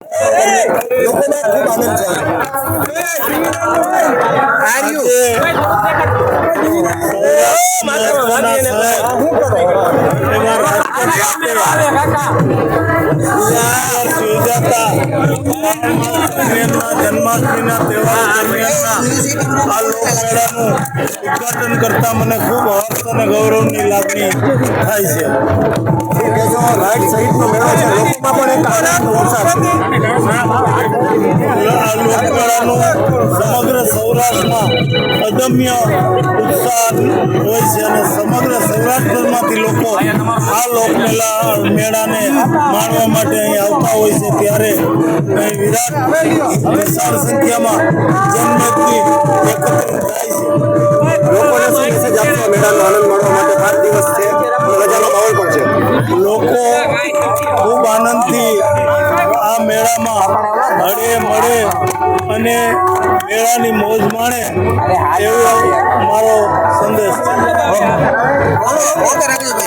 લોકોને ખૂબ આનંદ છે જન્માષ્ટમીના તહેવાર દરમિયાનના આ લોકમેળાનું ઉદ્ઘાટન કરતા મને ખૂબ હર્ષ અને ગૌરવની લાગણી થાય છે શું કહેશો રાઈડ સહિતનો સમગ્ર સૌરાષ્ટ્રમાં અદમ્ય ઉત્સાહ હોય છે અને સમગ્ર સૌરાષ્ટ્રમાંથી લોકો આ લોકમેલા મેળાને માણવા માટે અહીં આવતા હોય છે ત્યારે વિરાટ વિશાળ સંખ્યામાં જનમેદની ખૂબ આનંદથી આ મેળામાં હળે મળે અને મેળાની મોજ માણે એવો મારો સંદેશ છે.